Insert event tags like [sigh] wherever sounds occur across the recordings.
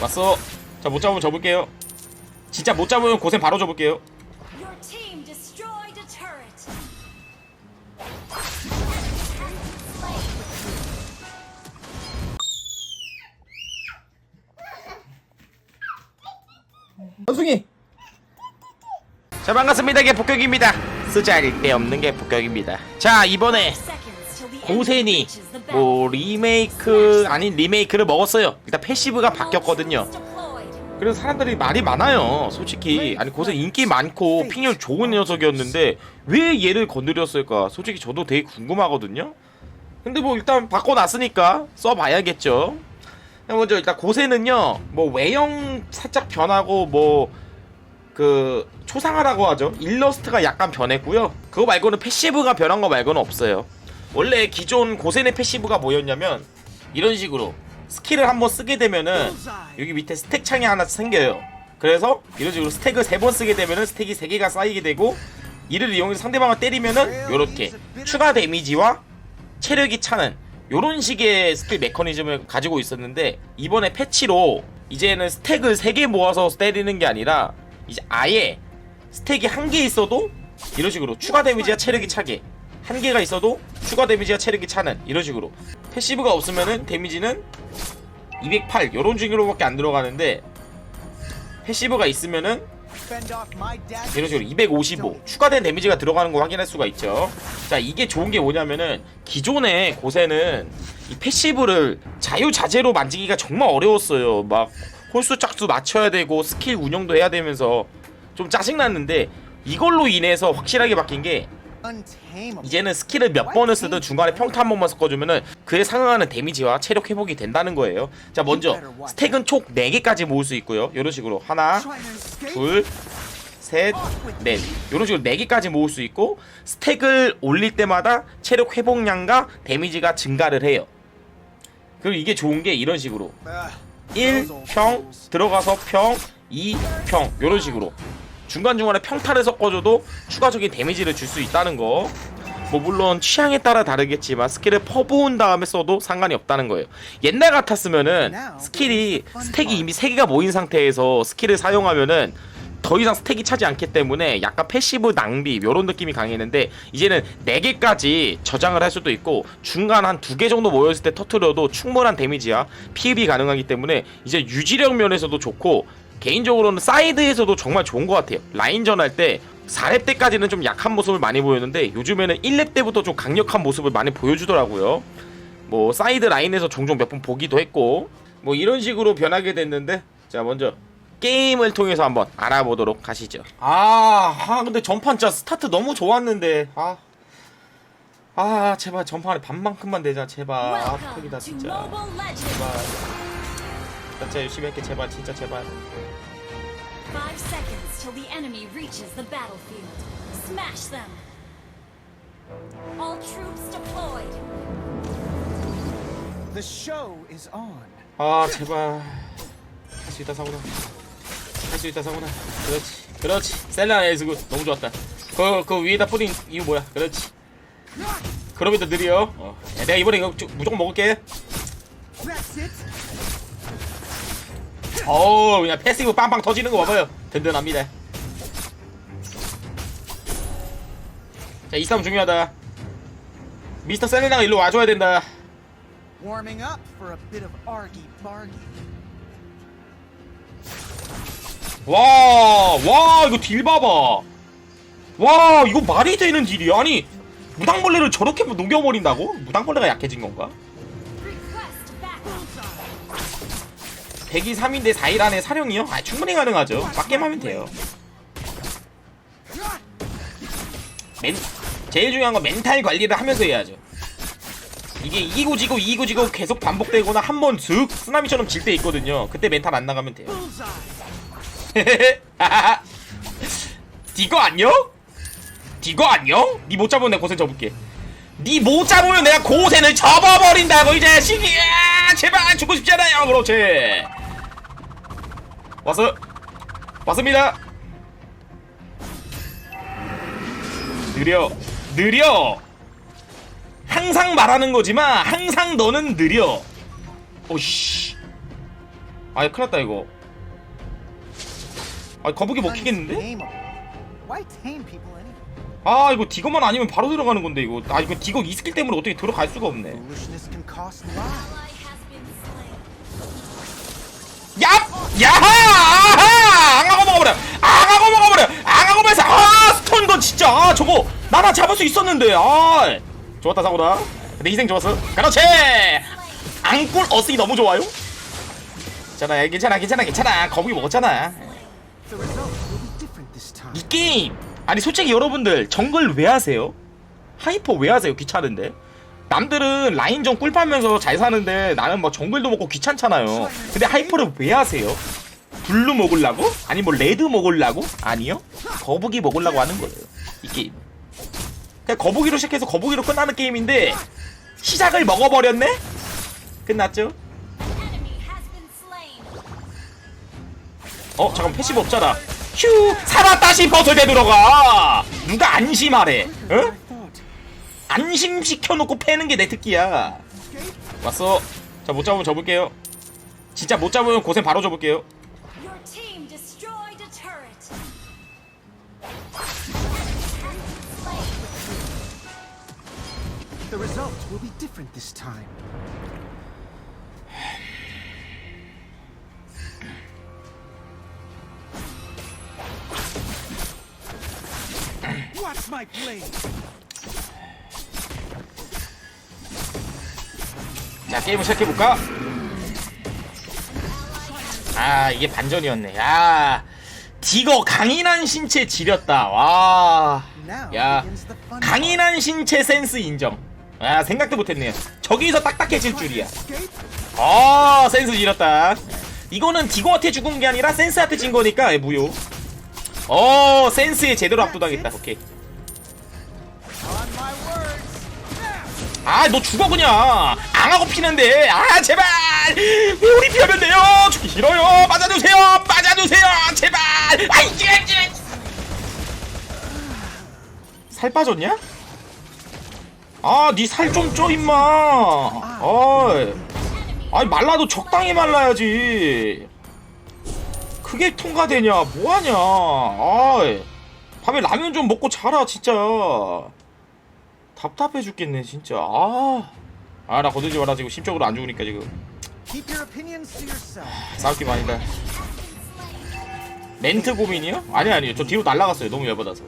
왔어. 자 못 잡으면 접을게요. 진짜 못 잡으면 고생 바로 접을게요. 원숭이! 자 반갑습니다. 이게 복격입니다. 쓰잘데 없는 게 복격입니다. 자 이번에 battle. 뭐 리메이크 아닌 리메이크를 먹었어요. 일단 패시브가 바뀌었거든요. 그래서 사람들이 말이 많아요 솔직히. 아니 고센 인기 많고 핑률 좋은 녀석이었는데 왜 얘를 건드렸을까? 솔직히 저도 되게 궁금하거든요. 근데 뭐 일단 바꿔놨으니까 써봐야겠죠. 먼저 일단 고세는요 뭐 외형 살짝 변하고 뭐 그 초상화라고 하죠. 일러스트가 약간 변했고요. 그거 말고는 패시브가 변한 거 말고는 없어요 원래 기존 고센의 패시브가 뭐였냐면 이런 식으로 스킬을 한번 쓰게 되면은 여기 밑에 스택 창이 하나 생겨요. 그래서 이런 식으로 스택을 세 번 쓰게 되면은 스택이 세 개가 쌓이게 되고 이를 이용해서 상대방을 때리면은 요렇게 추가 데미지와 체력이 차는 요런 식의 스킬 메커니즘을 가지고 있었는데 이번에 패치로 이제는 스택을 3개 모아서 때리는 게 아니라 이제 아예 스택이 한 개 있어도 이런 식으로 추가 데미지와 체력이 차게 한 개가 있어도 추가 데미지와 체력이 차는 이런 식으로 패시브가 없으면은 데미지는 208 요런 중으로밖에 안 들어가는데 패시브가 있으면은 이런 식으로 255 추가된 데미지가 들어가는 거 확인할 수가 있죠. 자 이게 좋은 게 뭐냐면은 기존의 고세는 이 패시브를 자유자재로 만지기가 정말 어려웠어요. 막 홀수 짝수 맞춰야 되고 스킬 운영도 해야 되면서 좀 짜증났는데 이걸로 인해서 확실하게 바뀐 게 이제는 스킬을 몇 번을 쓰든 중간에 평타 한 번만 섞어주면은 그에 상응하는 데미지와 체력 회복이 된다는 거예요. 자 먼저 스택은 총 4개까지 모을 수 있고요. 이런 식으로 하나 둘, 셋, 넷. 이런 식으로 4개까지 모을 수 있고 스택을 올릴 때마다 체력 회복량과 데미지가 증가를 해요. 그리고 이게 좋은 게 이런 식으로. 1평 들어가서 평 2평. 이런 식으로 중간중간에 평타를 섞어줘도 추가적인 데미지를 줄 수 있다는 거. 뭐 물론 취향에 따라 다르겠지만 스킬을 퍼부은 다음에 써도 상관이 없다는 거예요. 옛날 같았으면은 스킬이 스택이 이미 3개가 모인 상태에서 스킬을 사용하면은 더 이상 스택이 차지 않기 때문에 약간 패시브 낭비 이런 느낌이 강했는데 이제는 4개까지 저장을 할 수도 있고 중간 한두개 정도 모였을 때 터트려도 충분한 데미지야 피흡이 가능하기 때문에 이제 유지력 면에서도 좋고 개인적으로는 사이드에서도 정말 좋은 것 같아요. 라인전 할 때 4렙 때까지는 좀 약한 모습을 많이 보였는데 요즘에는 1렙 때부터 좀 강력한 모습을 많이 보여주더라고요. 뭐 사이드 라인에서 종종 몇 번 보기도 했고 뭐 이런 식으로 변하게 됐는데 자 먼저 게임을 통해서 한번 알아보도록 하시죠. 아, 아 근데 전판 진짜 스타트 너무 좋았는데. 아, 아 제발 전판에 반만큼만 내자. 제발. 아 턱이다 진짜. 제발 나 진짜 열심히 할게 제발 진짜 제발 Five seconds till the enemy reaches the battlefield. Smash them. All troops deployed. The show is on. 아 제발 할 수 있다 사구나 할 수 있다 사구나 그렇지 그렇지 셀라 에스굿 너무 좋았다 그, 그 위에다 뿌린 이유 뭐야 그렇지 그럼에도 느려 어. 야, 내가 이번에 이거 쭉 무조건 먹을게 That's it. 어우 그냥 패시브 빵빵 터지는 거 봐봐요 든든합니다 자이 싸움 중요하다 미스터 셀레나가 일로 와줘야 된다 Warming up for a bit of argy bargy. 와, 와, 이거 딜 봐봐. 와, 이거 말이 되는 딜이야. 아니, 무당벌레를 저렇게 녹여버린다고? 무당벌레가 약해진 건가? 102, 3인데 4일 안에 사령이요? 아, 충분히 가능하죠. 빡게임 하면 돼요. 멘, 제일 중요한 건 멘탈 관리를 하면서 해야죠. 이게 이기고 지고 이기고 지고 계속 반복되거나 한번슥 쓰나미처럼 질 때 있거든요. 그때 멘탈 안 나가면 돼요. [laughs] 디거 안녕? 디거 안녕? 니 못 잡으면 내가 고생 접을게 니 못 잡으면 내가 고생을 접어버린다고 이 자식이 야, 제발 죽고 싶지 않아요 그렇지 왔어. 왔습니다. 느려 느려. 항상 말하는 거지만 항상 너는 느려. 오씨. 아 큰일 났다 이거. 아 거북이 먹히겠는데? 아 이거 디거만 아니면 바로 들어가는 건데 이거. 아 이거 디거 이 스킬 때문에 어떻게 들어갈 수가 없네 먹어서 아 스톤 건 진짜 아 저거 나나 잡을 수 있었는데 아 좋았다 사고다 근데 희생 좋았어 그렇지! 앙꿀 어스이 너무 좋아요 괜찮아 괜찮아 괜찮아 괜찮아 거북이 먹었잖아. 이 게임 아니 솔직히 여러분들 정글 왜 하세요? 하이퍼 왜 하세요? 귀찮은데 남들은 라인전 꿀 빨면서 잘 사는데 나는 뭐 정글도 먹고 귀찮잖아요 근데 하이퍼를 왜 하세요? 블루 먹으려고? 아니 뭐 레드 먹으려고? 아니요 거북이 먹으려고 하는 거예요 이 게임 그냥 거북이로 시작해서 거북이로 끝나는 게임인데 시작을 먹어버렸네? 끝났죠? 어 잠깐 패시브 없잖아 휴 살았다 싶어서 되들어가 누가 안심하래 응? 안심시켜놓고 패는 게 내 특기야 왔어 자 못 잡으면 접을게요 진짜 못 잡으면 고생 바로 접을게요 The results will be different this time. Watch my blade. 자 게임을 시작해볼까? 아 이게 반전이었네 야 디거 강인한 신체 지렸다 와 Now 야 begins the fun. 강인한 신체 센스 인정 아 생각도 못했네요. 저기서 딱딱해질 줄이야? 어 센스 지렸다. 이거는 디거한테 죽은 게 아니라 센스한테 진 거니까 예, 무효. 어 센스에 제대로 압도당했다. 오케이. 아 너 죽어 그냥. 앙하고 피는데. 아 제발. 왜 우리 피하면 돼요. 죽기 싫어요. 맞아주세요. 맞아주세요. 제발. 아이 예, 예. 살 빠졌냐? 아 니 살 좀 쪄 임마. 어이. 아니 말라도 적당히 말라야지. 그게 통과되냐? 뭐하냐? 아이. 밤에 라면 좀 먹고 자라 진짜. 답답해 죽겠네 진짜. 아 아 나 거들지 마라 지금. 심적으로 안 좋으니까 지금. 싸울 게 아니다 멘트 고민이요? 아니 아니요. 저 뒤로 날라갔어요. 너무 열받아서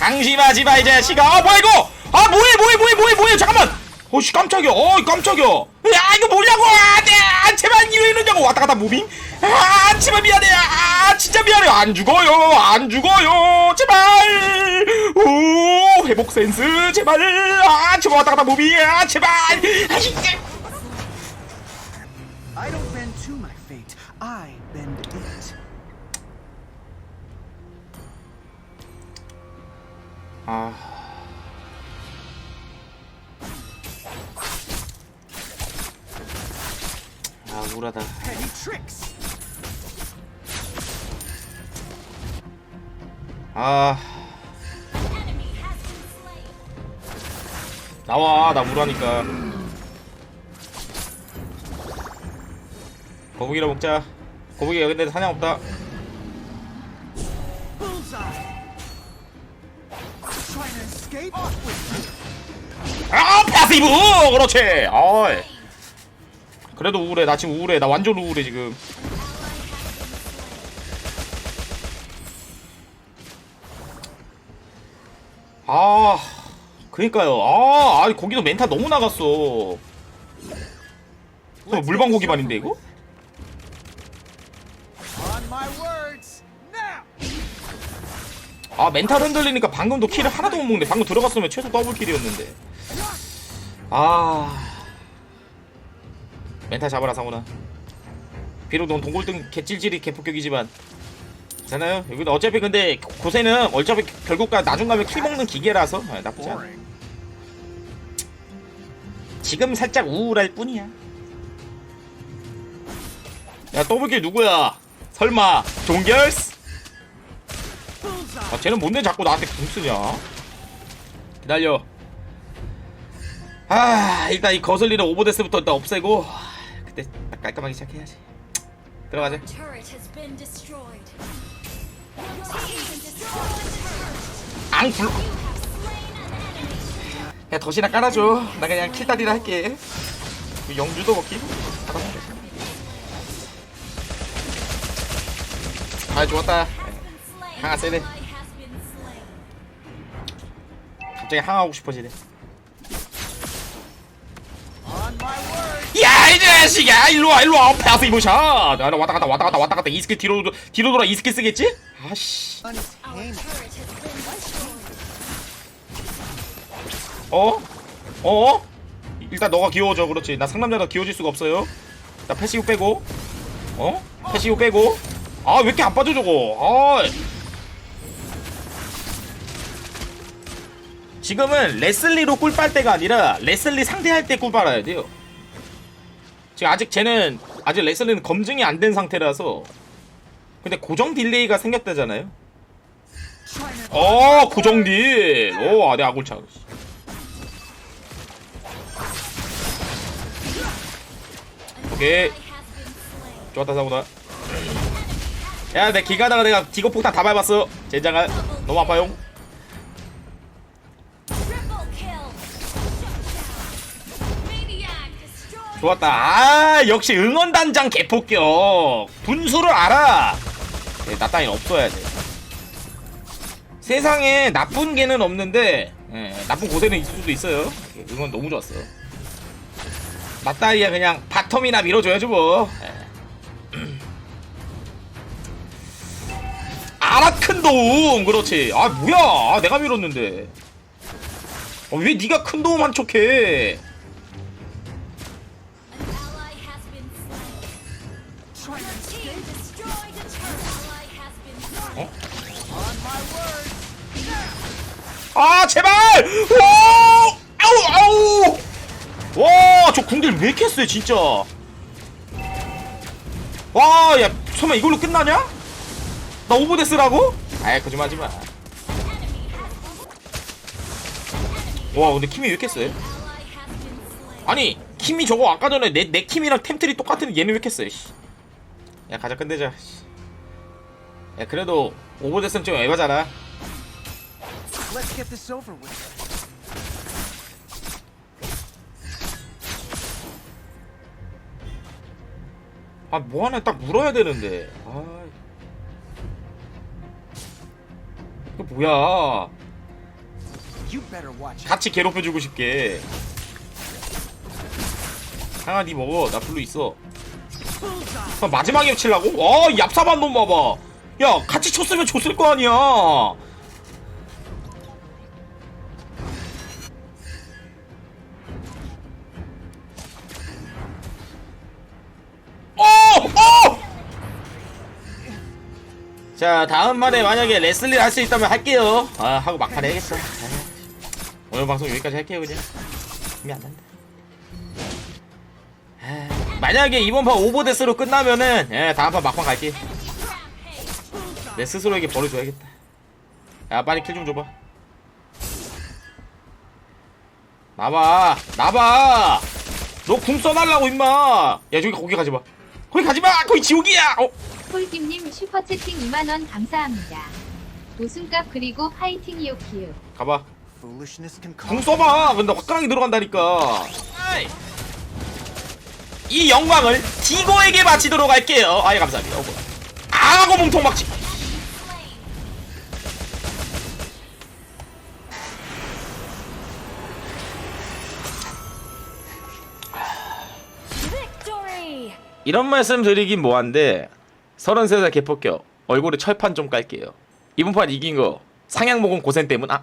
강심하지 마 이 자식아 아 뭐야 이거? 아 뭐해 뭐해 뭐해 뭐해 뭐해. 잠깐만. 어씨 깜짝이야. 어 깜짝이야. 야 이거 뭐냐고. 안돼 아, 제발 이왜 이러냐고. 왔다 갔다 무빙? 아 제발 미안해. 아 진짜 미안해. 안 죽어요. 안 죽어요. 제발. 오 회복 센스. 제발. 아 제발 왔다 갔다 무빙. 아 제발. 아 이게 I don't bend to my fate. I bend it. 아. 아, 우울하다. Tricks. 아. 나와. 나 우울하니까. 거북이라 먹자. 거북이 여기 근데 사냥 없다. 아, 패시브! 그렇지! 어이. 그래도 우울해. 나 지금 우울해. 나 완전 우울해, 지금. 아, 그니까요. 아, 아니, 거기도 멘탈 너무 나갔어. 어, 물방 고기반인데, 이거? 아, 멘탈 흔들리니까 방금도 킬을 하나도 못 먹는데. 방금 들어갔으면 최소 더블킬이었는데. 아. 멘탈 잡아라, 상훈아. 비록 넌 동골등 개찔찔이 개폭격이지만. 괜찮아요? 여기도 어차피 근데 고세는 어차피 결국 가 나중 가면 킬 먹는 기계라서 아, 나쁘지 않아. 지금 살짝 우울할 뿐이야. 야, 더블킬 누구야? 설마, 종결스? 아, 쟤는 뭔데 자꾸 나한테 궁 쓰냐? 기다려. 아, 일단 이 거슬리는 오버데스부터 일단 없애고, 그때 깔끔하게 시작해야지 들어가자. 앙 불러. 야 덫이나 깔아줘 나 그냥 킬다리라 할게 그 영주도 먹기 아 좋았다. Ah, been slain. 갑자기 항하고 싶어지네 이 자식아 일로와 일로와. 패스 이모션 아, 나 왔다 갔다 왔다 갔다 왔다 갔다. 이 스킬 뒤로 도- 뒤로 돌아. 이 스킬 쓰겠지? 아씨. 어? 어? 일단 너가 귀여워져. 그렇지. 나 상남자라 귀여워질 수가 없어요. 나 패시브 빼고. 어? 패시브 빼고. 아 왜 이렇게 안 빠져 저거? 아 지금은 레슬리로 꿀 빨 때가 아니라 레슬리 상대할 때 꿀 빨아야 돼요 지금 아직 쟤는 아직 레슬리는 검증이 안 된 상태라서. 근데 고정 딜레이가 생겼다잖아요? 어 고정 딜오 아내 아굴창 오케이. 좋았다 사고다 야내 길 가다가 내가 디고 폭탄 다 밟았어. 젠장아 너무 아파요 좋았다. 아 역시 응원단장 개폭격. 분수를 알아. 네, 나 따윈 없어야 돼. 세상에 나쁜 개는 없는데 예, 나쁜 고생은 있을 수도 있어요. 응원 너무 좋았어 나 따위야 그냥 바텀이나 밀어줘야지 뭐. 예. 알아 큰 도움 그렇지. 아 뭐야? 아, 내가 밀었는데. 어, 왜 네가 큰 도움 한 척해 아 제발! 와! 아우 아우! 와, 저 궁들 왜 이렇게 세 진짜? 와, 야, 설마 이걸로 끝나냐? 나 오버데스라고? 아이 거짓말하지 마. 와, 근데 킴이 왜 이렇게 세? 아니, 킴이 저거 아까 전에 내, 내 킴이랑 템틀이 똑같은 얘는 왜 이렇게 세? 씨. 야, 가자 끝내자. 씨. 야, 그래도 오버데스는 좀 에바잖아. Let's get this over with. 아, 뭐 하나 딱 물어야 되는데. 아. 이거 뭐야. You better watch out. 같이 괴롭혀주고 싶게. 상아, 니 먹어. 나 블루 있어. Bullseye. 아, 마지막에 치려고? 와, 이 얍삽한 놈 봐봐. 야, 같이 쳤으면 줬을 거 아니야. 자, 다음 말에 만약에 레슬리 할수 있다면 할게요. 아, 하고 막판 해야겠어. 아, 오늘 방송 여기까지 할게요, 그냥. 힘이 안 난다. 아, 만약에 이번 판 오버데스로 끝나면은 예, 다음 판 막판 갈게. 내 스스로에게 벌을 줘야겠다. 야 빨리 킬 좀 줘봐. 나봐, 나봐. 너 궁 써달라고 임마. 야 저기 거기 가지 마. 거기 가지 마. 거기 지옥이야. 어. 폴김님 슈퍼채팅 2만원 감사합니다. 우승값 그리고 파이팅 이오키유. 가봐. 궁. 써봐. 근데 화끈하게 들어간다니까. 이 영광을 디고에게 바치도록 할게요. 아예 감사합니다. 어. 아고 몸통. Victory. 이런 말씀 드리긴 뭐한데 33살 개폭격. 얼굴에 철판 좀 깔게요. 이번 판 이긴 거 상향 먹은 고생 때문? 아